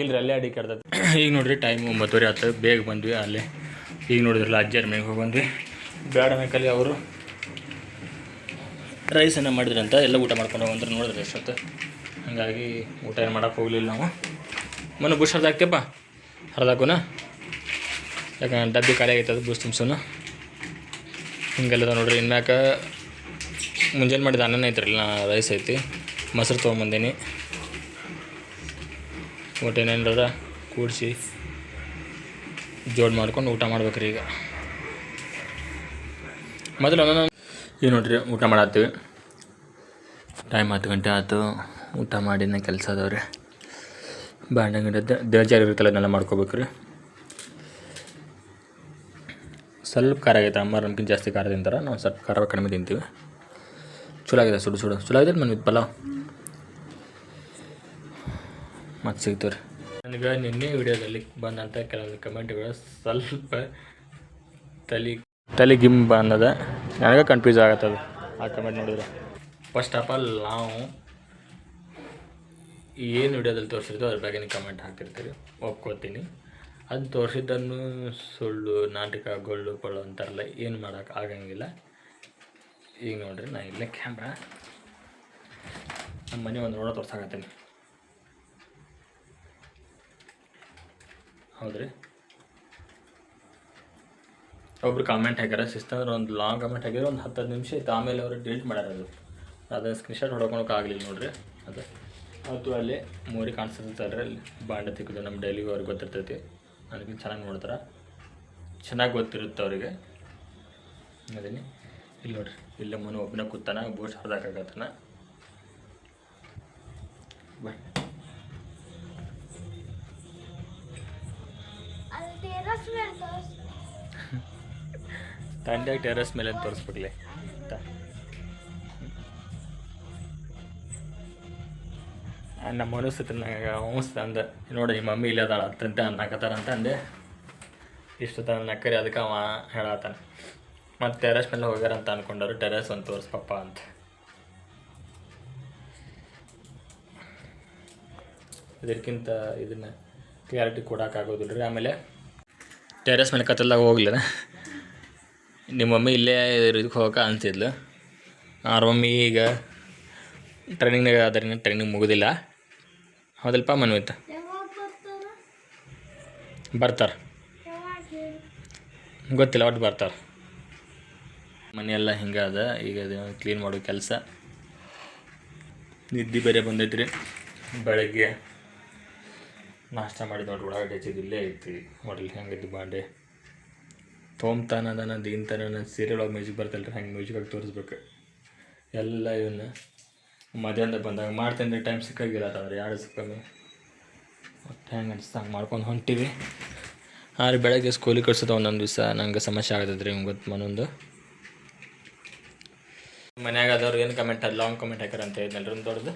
ಇಲ್ರಿ ಅಲ್ಲೇ ಅಡಿಗೆ ಕೆಡ್ತೈತಿ ಈಗ ನೋಡ್ರಿ ಟೈಮ್ ಒಂಬತ್ತುವರೆ ಆಯ್ತು ಬೇಗ ಬಂದ್ವಿ ಅಲ್ಲಿ. ಈಗ ನೋಡಿದ್ರಲ್ಲ ಅಜ್ಜರ್ ಮನೆಗೆ ಹೋಗಿ ಬಂದ್ವಿ. ಬೇಡ ಮೇಕಲ್ಲಿ ಅವರು. ರೈಸನ್ನು ಮಾಡಿದ್ರಂತ ಎಲ್ಲ ಊಟ ಮಾಡ್ಕೊಂಡು ಹೋಗಂದ್ರೆ ನೋಡಿದ್ರೆ ಎಷ್ಟೊತ್ತು? ಹಾಗಾಗಿ ಊಟ ಏನು ಮಾಡೋಕೆ ಹೋಗಲಿಲ್ಲ ನಾವು. ಮೊನ್ನೆ ಬುಷ್ ಹರ್ದಾಕ್ತೇಪ್ಪ ಹರ್ದಾಕೂನ ಯಾಕಂದ್ರೆ ಡಬ್ಬಿ ಖಾಲಿ ಆಗೈತೆ ಅದು ಬುಷ್ ತುಂಬ್ಸೋನು. ಹಿಂಗೆಲ್ಲದ ನೋಡ್ರಿ. ಇನ್ಮ್ಯಾಕ ಮುಂಜಾನೆ ಮಾಡಿದ ಐತ್ರಿ ನಾ ರೈಸ್ ಐತಿ. ಮೊಸರು ತೊಗೊಂಬಂದೀನಿ. ಒಟ್ಟು ಏನೇನಾರ ಕೂಡಿಸಿ ಜೋಡ್ ಮಾಡ್ಕೊಂಡು ಊಟ ಮಾಡ್ಬೇಕ್ರಿ ಈಗ. ಮೊದಲು ಒಂದೊಂದು ಈಗ ನೋಡ್ರಿ, ಊಟ ಮಾಡತ್ತೀವಿ. ಟೈಮ್ ಹತ್ತು ಗಂಟೆ ಆಯಿತು ಊಟ ಮಾಡಿದ ಕೆಲಸ ಅದಾವ್ರಿ. ಬಾಂಡೆ ಗಿಡದ್ದು ದೇವಜಾರ ಇರುತ್ತಲ್ಲ, ಅದನ್ನೆಲ್ಲ ಮಾಡ್ಕೋಬೇಕು ರೀ ಸ್ವಲ್ಪ ಖಾರ ಆಗೈತೆ, ಅಮ್ಮ ನಮ್ಗಿಂತ ಜಾಸ್ತಿ ಖಾರ ತಿಂತಾರೆ, ನಾವು ಸ್ವಲ್ಪ ಖಾರ ಕಡಿಮೆ ತಿಂತೀವಿ. ಚಲೋ ಆಗಿದೆ, ಸುಡು ಸುಡು, ಚಲೋ ಆಗಿದೆ ಮನೆ ಪಲಾವ್. ಮತ್ತೆ ಸಿಗ್ತೀವಿ ನನಗೆ ನಿನ್ನೆ ವಿಡಿಯೋದಲ್ಲಿ ಬಂದಂಥ ಕೆಲವೊಂದು ಕಮೆಂಟ್ಗಳು ಸ್ವಲ್ಪ ತಲೆ ತಲೆ ಗಿಂಬ ಬಂದದ. ನನಗೆ ಕನ್ಫ್ಯೂಸ್ ಆಗತ್ತದು ಆ ಕಮೆಂಟ್ ನೋಡಿದ್ರೆ. ಫಸ್ಟ್ ಆಫ್ ಆಲ್ ನಾವು ಏನು ವಿಡಿಯೋದಲ್ಲಿ ತೋರಿಸಿರ್ತೀವೋ ಅದ್ರ ಬಗ್ಗೆ ಕಮೆಂಟ್ ಹಾಕಿರ್ತೀರಿ ಒಪ್ಕೋತೀನಿ. ಅದು ತೋರಿಸಿದ್ದನ್ನು ಸುಳ್ಳು ನಾಟಕ ಗೊಳ್ಳು ಕೊಳ್ಳು ಅಂತಾರಲ್ಲ, ಏನು ಮಾಡೋಕೆ ಆಗಂಗಿಲ್ಲ. ಈಗ ನೋಡ್ರಿ, ನಾ ಇಲ್ಲೇ ಕ್ಯಾಮ್ರಾ ನಮ್ಮ ಮನೆ ಒಂದು ನೋಡೋ ತೋರ್ಸಾಕತ್ತೀನಿ. ಹೌದ್ರಿ? ಒಬ್ರು ಕಾಮೆಂಟ್ ಹಾಕ್ಯಾರ ಸಿಸ್ಟಂದ್ರೆ ಒಂದು ಲಾಂಗ್ ಕಾಮೆಂಟ್ ಹಾಕಿದ್ರೆ ಒಂದು ಹತ್ತು ನಿಮಿಷ ಇತ್ತು ಆಮೇಲೆ ಅವರು ಡಿಲೀಟ್ ಮಾಡ್ಯಾರ ಅದು. ಸ್ಕ್ರೀನ್ಶಾಟ್ ಹೊಡ್ಕೊಳಕ್ಕೆ ಆಗಲಿಲ್ಲ ನೋಡ್ರಿ, ಅದು. ಅದು ಅಲ್ಲಿ ಮೂರಿ ಕಾಣಿಸ್ತೈತಲ್ರಿ ಅಲ್ಲಿ ಬಾಂಡೆ ತಿಕ್ಕಿದ್ರು ನಮ್ಮ ಡೈಲಿಗೂ ಅವ್ರಿಗೆ ಗೊತ್ತಿರ್ತೈತಿ. ನನಗೆ ಚೆನ್ನಾಗಿ ನೋಡ್ತಾರೆ. ಚೆನ್ನಾಗಿ ಗೊತ್ತಿರುತ್ತೆ ಅವರಿಗೆ. ಅದೇ ಇಲ್ಲಿ ನೋಡ್ರಿ. ಇಲ್ಲೇ ಮನೆ ಒಬ್ಬನ ಕೂತಾನ ಬೂಸ್ಟ್ ಹೊಡೆದಾಕತ್ತನ ಬಾಯ್ ಅಲ್ಲಿ ಟೆರಸ್ ಮೇಲೆ ತೋರಿಸ್ಬಿಡ್ಲಿ. ನಮ್ಮ ಮನಸ್ಸು ನನಗೆ ಅವಸ್ತ ಅಂದೆ, ನೋಡಿ ನಿಮ್ಮ ಮಮ್ಮಿ ಇಲ್ಲೇ ಅತ್ತಂತೆ ಅನ್ನಕತ್ತಾರ ಅಂತ ಅಂದೆ. ಇಷ್ಟು ತನ ನಕ್ಕರಿ, ಅದಕ್ಕೆ ಅವ ಹೇಳತ್ತಾನೆ. ಮತ್ತು ಟೆರೆಸ್ ಮೇಲೆ ಹೋಗ್ಯಾರ ಅಂತ ಅನ್ಕೊಂಡರು ಟೆರೆಸ್ ಒಂದು ತೋರಿಸ್ಪಪ್ಪ ಅಂತ. ಇದಕ್ಕಿಂತ ಇದನ್ನು ಕ್ಲಾರಿಟಿ ಕೊಡೋಕ್ಕಾಗೋದಿಲ್ಲ ರೀ ಆಮೇಲೆ. ಟೆರೆಸ್ ಮೇಲೆ ಕತ್ತಲ್ದಾಗ ಹೋಗ್ಲಿಲ್ಲ. ನಿಮ್ಮ ಮಮ್ಮಿ ಇಲ್ಲೇ ಇದಕ್ಕೆ ಹೋಗಕ್ಕೆ ಅಂತಿದ್ಲು ಅವ್ರ ಮಮ್ಮಿ ಈಗ ಟ್ರೈನಿಂಗ್ನಾಗ ಅದರಿಂದ ಟ್ರೈನಿಂಗ್ ಮುಗೋದಿಲ್ಲ. ಹೌದಲ್ಪ ಮನ್ವಿತ ಬರ್ತಾರ. ಗೊತ್ತಿಲ್ಲ, ಒಟ್ಟು ಬರ್ತಾರೆ. ಮನೆಯೆಲ್ಲ ಹಿಂಗೆ ಅದ, ಈಗ ಕ್ಲೀನ್ ಮಾಡೋ ಕೆಲಸ. ನಿದ್ದೆ ಬೇರೆ ಬಂದೈತ್ರಿ. ಬೆಳಗ್ಗೆ ನಾಷ್ಟ ಮಾಡಿ ನೋಡಿ ಉಳ್ಳಾಗಡ್ಡೆ ಹಚ್ಚಿದ್ದು ಇಲ್ಲೇ ಐತಿ ನೋಡ್ರಿ ಹೆಂಗೈತಿ ಬಾಂಡೆ. ತೊಂಬ್ತಾನ ಅದನ್ನ ದೀನ್ತಾನ ಸೀರಿಯಲ್ ಒಳಗೆ ಮ್ಯೂಸಿಕ್ ಬರ್ತಲ್ಲ ರೀ ಹಂಗೆ ಮ್ಯೂಸಿಕಾಗಿ ತೋರಿಸ್ಬೇಕು. ಎಲ್ಲ ಇವನ್ನ ಮಧ್ಯಾಹ್ನ ಬಂದಾಗ ಮಾಡ್ತೇನೆ ಟೈಮ್ ಸಿಕ್ಕಾಗಿಲ್ಲ ಅದಾವ್ರಿ ಎರಡು ಸಿಕ್ಕಮ್ಮಿ ಒಟ್ಟು ಹೆಂಗೆ ಅನಿಸ್ತು, ಹಂಗೆ ಮಾಡ್ಕೊಂಡು ಹೊಂಟಿವಿ. ಆದ್ರೆ ಬೆಳಗ್ಗೆ ಸ್ಕೂಲಿಗೆ ಕಳ್ಸೋದು ಒಂದೊಂದು ದಿವಸ ನಂಗೆ ಸಮಸ್ಯೆ ಆಗತೈತೆ ರೀ ಗೊತ್ತು ಮನೊಂದು. ಮನ್ಯಾಗ ಆದವ್ರು ಏನು ಕಮೆಂಟ್ ಲಾಂಗ್ ಕಮೆಂಟ್ ಹಾಕ್ಯಾರ ಅಂತ ಹೇಳಿದ್ನಲ್ರಿ ದೊಡ್ಡದು?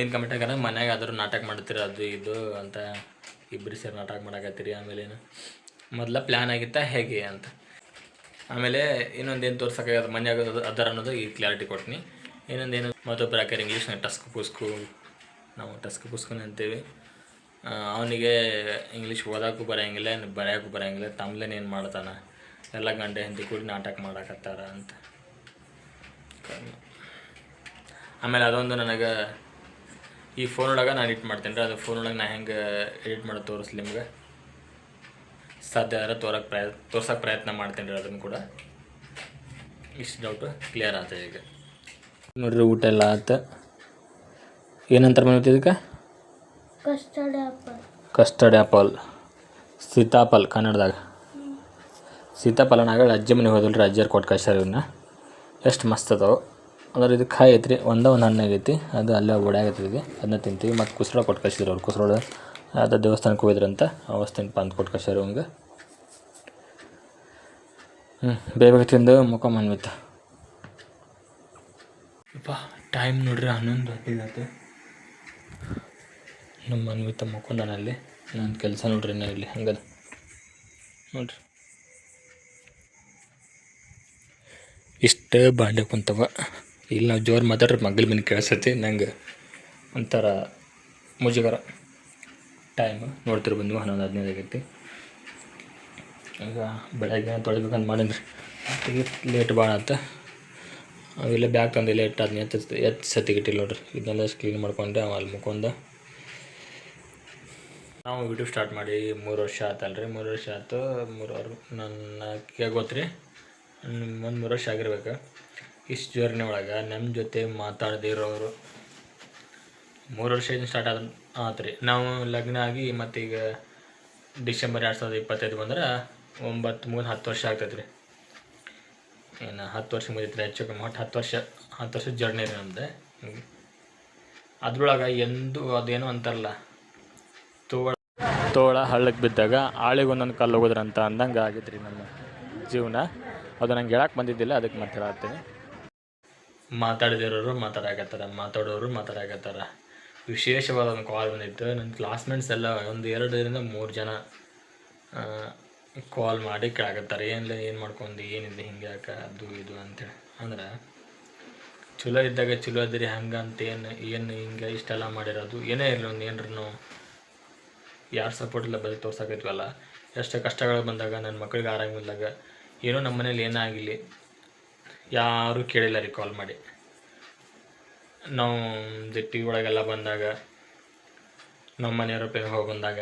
ಏನು ಕಮೆಂಟ್ ಹಾಕ್ಯಾರ? ಮನ್ಯಾಗ ಆದರೂ ನಾಟಕ ಮಾಡ್ತೀರಿ, ಅದು ಇದು ಅಂತ ಇಬ್ಬರು ಸೇರಿ ನಾಟಕ ಮಾಡಾಕತ್ತೀರಿ, ಆಮೇಲೆ ಏನು? ಮೊದಲ ಪ್ಲ್ಯಾನ್ ಆಗಿತ್ತ, ಹೇಗೆ ಅಂತ. ಆಮೇಲೆ ಇನ್ನೊಂದು ಏನು ತೋರ್ಸೋಕ್ಕಾಗದು ಮನ್ಯಾಗ ಅದು ಅದರ ಅನ್ನೋದು ಈ ಕ್ಲಾರಿಟಿ ಕೊಟ್ನಿ. ಇನ್ನೊಂದು ಏನು ಮತ್ತೊಬ್ಬರು ಹಾಕ್ಯಾರ ಇಂಗ್ಲೀಷ್ನ ಟಸ್ಕ್ ಪುಸ್ಕು. ನಾವು ಟಸ್ಕ್ ಪುಸ್ಕುನ ಅಂತೀವಿ. ಅವನಿಗೆ ಇಂಗ್ಲೀಷ್ ಓದೋಕ್ಕೂ ಬರೋಂಗಿಲ್ಲ ಬರೆಯೋಕ್ಕೂ ಬರೋಂಗಿಲ್ಲ. ತಮ್ಲೇನು ಏನು ಮಾಡ್ತಾನೆ? ಎಲ್ಲ ಗಂಡ ಹೆಂಡತಿ ಕೂಡಿ ನಾಟಕ ಮಾಡಕತ್ತಾರ ಅಂತ. ಆಮೇಲೆ ಅದೊಂದು ನನಗೆ ಈ ಫೋನ್ ಒಳಗೆ ನಾನು ಎಡಿಟ್ ಮಾಡ್ತೀನಿ ರೀ. ಅದು ಫೋನ್ ಒಳಗೆ ನಾ ಹೆಂಗೆ ಎಡಿಟ್ ಮಾಡೋದು ತೋರಿಸ್ಲಿ ನಿಮ್ಗೆ. ಸಾಧ್ಯ ಆದರೆ ತೋರಕ್ಕೆ ಪ್ರಯತ್ನ, ತೋರ್ಸೋಕೆ ಪ್ರಯತ್ನ ಮಾಡ್ತೀನಿ ರೀ ಅದನ್ನು ಕೂಡ. ಇಷ್ಟು ಡೌಟು ಕ್ಲಿಯರ್ ಆಗ್ತದೆ ಈಗ. ನೋಡ್ರಿ ಊಟ ಎಲ್ಲ ಆತ. ಏನಂತಾರೆ ಮನೆ ಇದಕ್ಕೆ? ಕಸ್ಟರ್ಡ್ ಆಪಲ್ ಕಸ್ಟರ್ಡ್ ಆ್ಯಪಲ್ ಸೀತಾಫಲ್ ಕನ್ನಡದಾಗ. ಸೀತಾಫಲನಾಗ ಅಜ್ಜಿ ಮನೆಗೆ ಹೋದಲ್ರಿ ರೀ ಅಜ್ಜಿಯರ್ ಕೊಟ್ಟು ಕಳ್ಸ್ಯಾರ ಇವನ್ನ ಎಷ್ಟು ಮಸ್ತ್ ಅದಾವೆ. ಅಂದ್ರೆ ಇದು ಕಾಯಿ ಐತ್ರಿ ಒಂದೇ ಒಂದು ಹಣ್ಣು ಆಗೈತಿ ಅದು ಅಲ್ಲೇ ಓಡಾಗೈತಿ ಇದು ಅದನ್ನ ತಿಂತೀವಿ ಮತ್ತು ಕುಸ್ರ ಕೊಟ್ಟು ಕಳ್ಸಿದ್ರು ಅವ್ರು ಕುಸ್ರೋಳ ಅದು ದೇವಸ್ಥಾನಕ್ಕೆ ಹೋಗಿದ್ರಂತ ಅವಸ್ತಿನ ಪಂದ್ ಕೊಟ್ಟು ಕಳ್ಸ್ಯಾರ ಹಂಗೆ ಹ್ಞೂ ಬೇಗ ಬೇಗ ತಿಂದು ಮುಖ ಮನ್ವಿತ್ತ ಟೈಮ್ ನೋಡ್ರಿ ಹನ್ನೊಂದು ಹತ್ತಿದತ್ತೆ ನಮ್ಮ ಅನ್ವಿತ ಮಕ್ಕೊಂಡಾನಲ್ಲಿ ನನ್ನ ಕೆಲಸ ನೋಡ್ರಿ ನಾ ಇಲ್ಲಿ ಹಂಗದ. ನೋಡ್ರಿ. ಇಷ್ಟ ಬಾಂಡೆ ಕುಂತವ. ಇಲ್ಲಿ ನಾವು ಜೋರು ಮಾತಾಡ್ರಿ ಮಗ್ಳ ಮನೆ ಕೇಳಿಸತಿ, ನಂಗೆ ಒಂಥರ ಮುಜುಗರ. ಟೈಮ್ ನೋಡ್ತಿರ ಬಂದು ಹನ್ನೊಂದು ಹದಿನೈದು ಆಗೈತಿ. ಈಗ ಬೆಳಗ್ಗೆ ತೊಳಿಬೇಕಂತ ಮಾಡೀನಿ ರೀ ಲೇಟ್ ಭಾಳ ಆತ. ಅವೆಲ್ಲ ಬ್ಯಾಗ್ ತಂದು ಲೇಟ್ ಅದನ್ನ ಎತ್ತ ಎತ್ತು ಸತ್ತಿಗಿಟ್ಟಿಲ್ಲ ನೋಡ್ರಿ. ಇದನ್ನೆಲ್ಲ ಕ್ಲೀನ್ ಮಾಡ್ಕೊಂಡೆ ಅಲ್ಲಿ ಮುಕೊಂಡ ನಾವು ವಿಡಿಯೋ ಸ್ಟಾರ್ಟ್ ಮಾಡಿ ಮೂರು ವರ್ಷ ಆತಲ್ರಿ. ಮೂರು ವರ್ಷ ಆಯ್ತು ಮೂರು ವರ್ಷ ನನ್ನ ಗೊತ್ತ್ರಿ. ಒಂದು ಮೂರು ವರ್ಷ ಆಗಿರ್ಬೇಕು. ಇಷ್ಟು ಜರ್ನಿ ಒಳಗೆ ನಮ್ಮ ಜೊತೆ ಮಾತಾಡ್ದಿರೋರು ಮೂರು ವರ್ಷ ಇದನ್ನು ಸ್ಟಾರ್ಟ್ ಆದ ಆತ್ರಿ. ನಾವು ಲಗ್ನ ಆಗಿ ಮತ್ತೀಗ ಡಿಸೆಂಬರ್ ಎರಡು ಸಾವಿರದ ಇಪ್ಪತ್ತೈದು ಬಂದ್ರೆ ಒಂಬತ್ತು, ಮೂರು ಹತ್ತು ವರ್ಷ ಆಗ್ತೈತೆ ರೀ ಏನು ಹತ್ತು ವರ್ಷ ಮುಗಿತು ಹೆಚ್ಚು ಕಮ್ಮಿ. ಒಟ್ಟು ಹತ್ತು ವರ್ಷ ಹತ್ತು ವರ್ಷದ ಜರ್ನಿ ರೀ ನಮ್ದು. ಹಿಂಗೆ ಅದ್ರೊಳಗೆ ಎಂದು ಅದೇನು ಅಂತಾರಲ್ಲ. ತೋಳ ತೋಳ ಹಳ್ಳಕ್ಕೆ ಬಿದ್ದಾಗ ಆಳಿಗೆ ಒಂದೊಂದು ಕಲ್ಲು ಹೋಗೋದ್ರಂತ ಅಂದಂಗೆ ಆಗೈತೆ ರೀ ನಮ್ಮ ಜೀವನ. ಅದು ನಂಗೆ ಹೇಳಕ್ಕೆ ಬಂದಿದ್ದಿಲ್ಲ ಅದಕ್ಕೆ ಮಾತಾಡಿದಿರೋರು ಮಾತಾಡದಿರೋರು ಮಾತಾಡಕತ್ತಾರ ಮಾತಾಡೋರು ಮಾತಾಡಕತ್ತಾರ. ವಿಶೇಷವಾದ ಒಂದು ಕಾಲ್ ಬಂದಿತ್ತು. ನನ್ನ ಕ್ಲಾಸ್ಮೇಟ್ಸ್ ಎಲ್ಲ ಒಂದು ಎರಡರಿಂದ ಮೂರು ಜನ ಕಾಲ್ ಮಾಡಿ ಕೇಳಾಕತ್ತಾರೆ. ಏನಿಲ್ಲ ಏನು ಮಾಡ್ಕೊಂಡು ಏನಿದೆ ಹಿಂಗೆ ಯಾಕೆ, ಅದು, ಇದು ಅಂತೇಳಿ. ಅಂದ್ರೆ, ಚಲೋ ಇದ್ದಾಗ ಚಲೋ ಇದ್ರಿ ಹಂಗೆ ಅಂತ ಏನು ಏನು ಹಿಂಗೆ ಇಷ್ಟೆಲ್ಲ ಮಾಡಿರೋದು, ಏನೇ ಇರಲಿ, ಒಂದು ಏನರನು ಯಾರು ಸಪೋರ್ಟ್ ಇಲ್ಲ ಬದುಕು ತೋರ್ಸಕೈತ್ವಲ್ಲ. ಎಷ್ಟೇ ಕಷ್ಟಗಳು ಬಂದಾಗ ನನ್ನ ಮಕ್ಕಳಿಗೆ ಆರಾಮಿಲ್ಲದಾಗ ಏನೋ ನಮ್ಮ ಮನೇಲಿ ಏನೇ ಆಗಿರಲಿ ಯಾರೂ ಕೇಳಿಲ್ಲ ರೀ ಕಾಲ್ ಮಾಡಿ. ನಾವು ಟಿ ವಿ ಒಳಗೆಲ್ಲ ಬಂದಾಗ ನಮ್ಮ ಮನೆಯವ್ರ ಹೋಗಿ ಬಂದಾಗ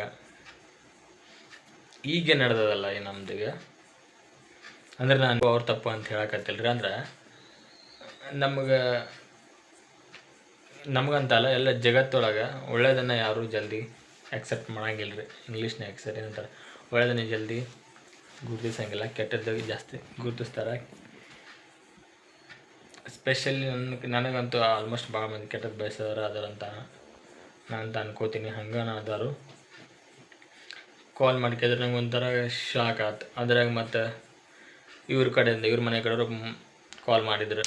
ಈಗ ನಡೆದದಲ್ಲ ಈ ನಮ್ದೀಗ? ಅಂದ್ರೆ ನಾನು ಅವ್ರ ತಪ್ಪು ಅಂತ ಹೇಳಕತ್ತಿಲ್ಲ ರೀ ಅಂದ್ರೆ ನಮ್ಗೆ, ನಮಗಂತಲ್ಲ, ಎಲ್ಲ ಜಗತ್ತೊಳಗೆ ಒಳ್ಳೇದನ್ನು ಯಾರೂ ಜಲ್ದಿ ಆ್ಯಕ್ಸೆಪ್ಟ್ ಮಾಡೋಂಗಿಲ್ಲ ರೀ ಇಂಗ್ಲೀಷ್ನ ಆ್ಯಕ್ಸೆಪ್ಟ್ ಏನಂತಾರೆ? ಒಳ್ಳೇದನ್ನ ಜಲ್ದಿ ಗುರುತಿಸಂಗಿಲ್ಲ ಕೆಟ್ಟದ್ದಾಗಿ ಜಾಸ್ತಿ ಗುರುತಿಸ್ತಾರೆ. ಸ್ಪೆಷಲಿ ನನ್ನ ನನಗಂತೂ ಆಲ್ಮೋಸ್ಟ್ ಭಾಳ ಮಂದಿ ಕೆಟ್ಟದ್ದು ಬಯಸೋರು ಅದರಂತ ನಾನು ಅಂತ ಅನ್ಕೋತೀನಿ. ಹಂಗೆ ಅದಾರು ಕಾಲ್ ಮಾಡ್ಕಿದ್ರೆ ನಂಗೆ ಒಂಥರ ಶಾಕ್ ಆಯ್ತು ಅದ್ರಾಗ ಮತ್ತು ಇವ್ರ ಕಡೆಯಿಂದ ಇವ್ರ ಮನೆ ಕಡೆಯವರು ಕಾಲ್ ಮಾಡಿದ್ರು.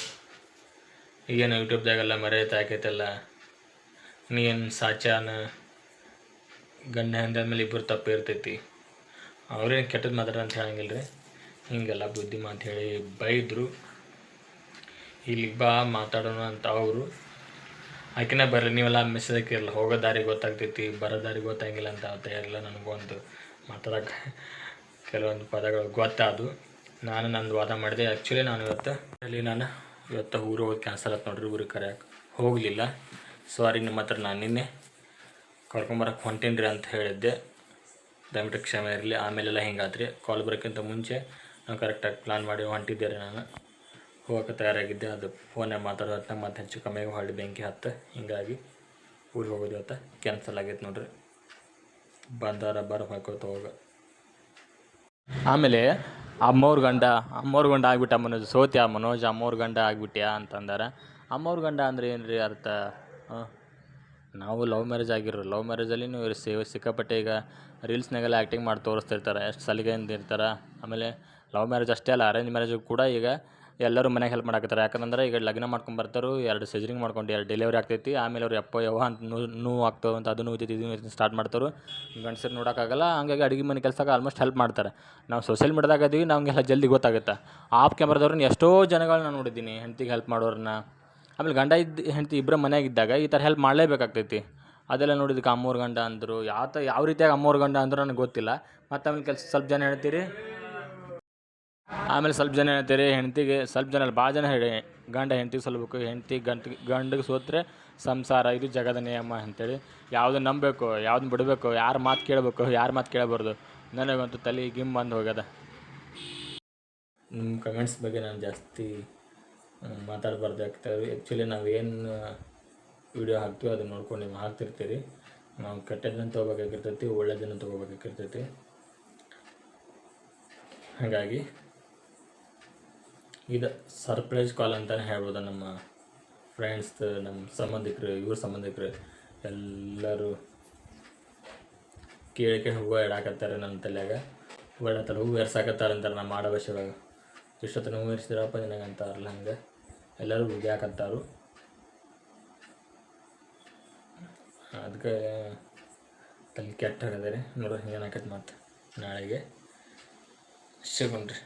ಈಗೇನು ಯೂಟ್ಯೂಬ್ದಾಗೆಲ್ಲ ಮರ್ಯಾದೆ ಆಕೈತಲ್ಲ ನೀನು ಸಾಚಾನ ಗಂಡ ಮೇಲೆ ಇಬ್ಬರು ತಪ್ಪು ಇರ್ತೈತಿ. ಅವ್ರೇನು ಕೆಟ್ಟದ್ದು ಮಾತಾಡ ಅಂತ ಹೇಳಂಗಿಲ್ಲ ರೀ ಹಿಂಗೆಲ್ಲ ಬುದ್ಧಿ ಮಾತು ಹೇಳಿ ಬೈದರು. ಇಲ್ಲಿಗೆ ಬಾ, ಮಾತಾಡೋಣ ಅಂತ ಅವರು. ಆಕಿನ ಬರ್ರಿ, ನೀವೆಲ್ಲ ಮೆಸೇಜ್ ಹಾಕಿರಲ್ಲ ಹೋಗೋ ದಾರಿ ಗೊತ್ತಾಗ್ತೈತಿ, ಬರೋ ದಾರಿ ಗೊತ್ತಾಗಿಲ್ಲ ಅಂತ ತಯಾರಿಲ್ಲ ನನಗೊಂದು ಮಾತಾಡೋಕೆ ಕೆಲವೊಂದು ಪದಗಳು ಗೊತ್ತಾದು ನಾನು ನಂದು ವಾದ ಮಾಡಿದೆ. ಆ್ಯಕ್ಚುಲಿ ನಾನು ಇವತ್ತು ಅಲ್ಲಿ ನಾನು ಇವತ್ತು ಊರು ಹೋಗಿ ಕ್ಯಾನ್ಸಲ್ ಆಯ್ತು ನೋಡ್ರಿ, ಊರಿಗೆ ಕರೆಯೋಕೆ ಹೋಗಲಿಲ್ಲ. ಸಾರಿ ನಿಮ್ಮ ಹತ್ರ ನಾನು ನಿನ್ನೆ ಕರ್ಕೊಂಬರಕ್ಕೆ ಹೊಂಟೀನಿ ರೀ ಅಂತ ಹೇಳಿದ್ದೆ. ದಯವಿಟ್ಟು ಕ್ಷಮೆ ಇರಲಿ, ಆಮೇಲೆಲ್ಲ ಹಿಂಗಾತ್ರಿ ಕಾಲ್ ಬರೋಕ್ಕಿಂತ ಮುಂಚೆ ನಾವು ಕರೆಕ್ಟಾಗಿ ಪ್ಲಾನ್ ಮಾಡಿ ಹೊಂಟಿದ್ದೆ ರೀ ನಾನು. ಹೋಗೋಕೆ ತಯಾರಾಗಿದ್ದೆ. ಅದು ಫೋನೇ ಮಾತಾಡೋದನ್ನ ಮತ್ತು ಹೆಚ್ಚು ಕಮ್ಮಿ ಹೊಳ್ಳಿ ಬೆಂಕಿ ಹತ್ತು. ಹೀಗಾಗಿ ಊರಿಗೆ ಹೋಗೋದು ಇವತ್ತು. ಕ್ಯಾನ್ಸಲ್ ಆಗೈತೆ ನೋಡ್ರಿ. ಬಂದಾರ ಬರ ಹಾಕೋತ ಹೋಗ ಆಮೇಲೆ ಅಮ್ಮವ್ರ ಗಂಡ ಅಮ್ಮವ್ರ ಗಂಡ ಆಗ್ಬಿಟ್ಟ ಮನೋಜ್, ಸೋತಿಯ ಮನೋಜ್, ಅಮ್ಮವ್ರ ಗಂಡ ಆಗ್ಬಿಟ್ಯಾ ಅಂತಂದಾರ. ಅಮ್ಮವ್ರ ಗಂಡ ಅಂದ್ರೆ ಏನು ರೀ ಅರ್ಥ ನಾವು ಲವ್ ಮ್ಯಾರೇಜ್ ಆಗಿರೋ ಲವ್ ಮ್ಯಾರೇಜಲ್ಲಿ ನೀವು ಸೇವೆ ಸಿಕ್ಕಾಪಟ್ಟೆ ಈಗ ರೀಲ್ಸ್ನಾಗೆಲ್ಲ ಆ್ಯಕ್ಟಿಂಗ್ ಮಾಡಿ ತೋರಿಸ್ತಿರ್ತಾರೆ. ಎಷ್ಟು ಸಲಿಗೆಯಿಂದ ಇರ್ತಾರೆ. ಆಮೇಲೆ ಲವ್ ಮ್ಯಾರೇಜ್ ಅಷ್ಟೇ ಅಲ್ಲ, ಅರೇಂಜ್ ಮ್ಯಾರೇಜು ಕೂಡ ಈಗ ಎಲ್ಲರೂ ಮನೆಗೆ ಹೆಲ್ಪ್ ಮಾಡಾಕತ್ತಾರೆ. ಯಾಕಂದ್ರೆ ಈಗ ಲಗ್ನ ಮಾಡ್ಕೊಂಡು ಬರ್ತಾರೋ ಎರಡು ಸೆಜರಿಂಗ್ ಮಾಡ್ಕೊಂಡು ಎರಡು ಡೆಲಿವರಿ ಆಗ್ತೈತಿ. ಆಮೇಲೆ ಅವ್ರು ಯಪ್ಪ, ಯವ್ವ ಅಂತ ನೋವು ಅಂತ ಅದು ನೋಯ್ತೈತಿ ಇದು ಸ್ಟಾರ್ಟ್ ಮಾಡ್ತಾರೆ ಗಂಡಸರು ನೋಡೋಕ್ಕಾಗಲ್ಲ, ಹಂಗಾಗಿ ಅಡುಗೆ ಮನೆ ಕೆಲಸಕ್ಕೆ ಆಲ್ಮೋಸ್ಟ್ ಹೆಲ್ಪ್ ಮಾಡ್ತಾರೆ. ನಾವು ಸೋಷಿಯಲ್ ಮೀಡಿಯಾದಾಗ ಅದೀವಿ ನಮಗೆಲ್ಲ ಜಲ್ದಿ ಗೊತ್ತಾಗುತ್ತೆ. ಆಫ್ ಕ್ಯಾಮ್ರಾದವ್ರನ್ನ ಎಷ್ಟೋ ಜನಗಳನ್ನ ನೋಡಿದ್ದೀನಿ, ಹೆಂಡ್ತಿಗೆ ಹೆಲ್ಪ್ ಮಾಡೋರನ್ನ ಆಮೇಲೆ ಗಂಡ ಇದ್ದ, ಹೆಂಡತಿ ಇಬ್ಬರ ಮನೆಯಾಗಿದ್ದಾಗ ಈ ಥರ ಹೆಲ್ಪ್ ಮಾಡಲೇಬೇಕಾಗ್ತೈತಿ. ಅದೆಲ್ಲ ನೋಡಿದಕ್ಕೆ ಅಮ್ಮೋರು ಗಂಡ ಅಂದರು, ಯಾವ ಯಾವ ರೀತಿಯಾಗಿ ಅಮ್ಮೋರು ಗಂಡ ಅಂದರು ನನಗೆ ಗೊತ್ತಿಲ್ಲ. ಮತ್ತು ಆಮೇಲೆ ಕೆಲಸ ಸ್ವಲ್ಪ ಜನ ಹೇಳ್ತೀರಿ ಆಮೇಲೆ ಸ್ವಲ್ಪ ಜನ ಹೇಳ್ತೀರಿ, ಹೆಂಡ್ತಿಗೆ ಸ್ವಲ್ಪ ಜನ ಭಾಳ ಜನ ಹೇಳಿ, ಗಂಡ ಹೆಂಡ್ತಿಗೆ ಸಲ್ಬೇಕು, ಹೆಂಡ್ತಿ ಗಂಟ್, ಗಂಡಿಗೆ ಸೋತ್ರೆ ಸಂಸಾರ ಇದು ಜಗದ ನಿಯಮ ಅಂತೇಳಿ. ಯಾವುದನ್ನು ನಂಬಬೇಕು ಯಾವ್ದನ್ನ ಬಿಡಬೇಕು, ಯಾರ ಮಾತು ಕೇಳಬೇಕು, ಯಾರ ಮಾತು ಕೇಳಬಾರ್ದು. ನನಗಂತೂ ತಲೆ ಗಿಮ್ ಬಂದು ಹೋಗ್ಯದ. ನಿಮ್ಮ ಕಮೆಂಟ್ಸ್ ಬಗ್ಗೆ ನಾನು ಜಾಸ್ತಿ ಮಾತಾಡಬಾರ್ದು. ಯಾಕೆ ಆ್ಯಕ್ಚುಲಿ ನಾವು ಏನು ವಿಡಿಯೋ ಹಾಕ್ತೀವಿ ಅದನ್ನು ನೋಡ್ಕೊಂಡು ನೀವು ಹಾಕ್ತಿರ್ತೀರಿ. ನಾವು ಕೆಟ್ಟದನ್ನು ತೊಗೋಬೇಕಾಗಿರ್ತೈತಿ, ಒಳ್ಳೆದನ್ನು ತೊಗೋಬೇಕಾಗಿರ್ತೈತಿ. ಹಾಗಾಗಿ ಇದು ಸರ್ಪ್ರೈಸ್ ಕಾಲ್ ಅಂತಲೇ ಹೇಳ್ಬೋದು ನಮ್ಮ ಫ್ರೆಂಡ್ಸ್ ನಮ್ಮ ಸಂಬಂಧಿಕರು, ಇವ್ರ ಸಂಬಂಧಿಕರು. ಎಲ್ಲರೂ ಕೇಳಕ್ಕೆ ಕೇಳಿ ಹೂವು ಇಡಾಕತ್ತಾರೆ ನನ್ನ ತಲೆಯಾಗ. ಹೂವು ಇಡತ್ತಾರೆ ಹೂವು ಎರ್ಸಾಕತ್ತಾರೆ ಅಂತಾರೆ ನಮ್ಮ ಮಾಡೋ ಭಾಷೆದಾಗ ಇಷ್ಟೊತ್ತನ ಹೂವು ಏರ್ಸಿದ್ರಪ್ಪ ನಿನಗೆ ಅಂತಾರಲ್ಲ ಹಂಗೆ. ಎಲ್ಲರೂ ಹುಗ್ಯಾಕತ್ತಾರು ಅದಕ್ಕೆ ತಲೆ ಕೆಟ್ಟ ರೀ. ನೋಡ್ರಿ ಏನಾಕೈತೆ ಮತ್ತೆ ನಾಳೆಗೆ. ಸಿಗೋಣ್ರಿ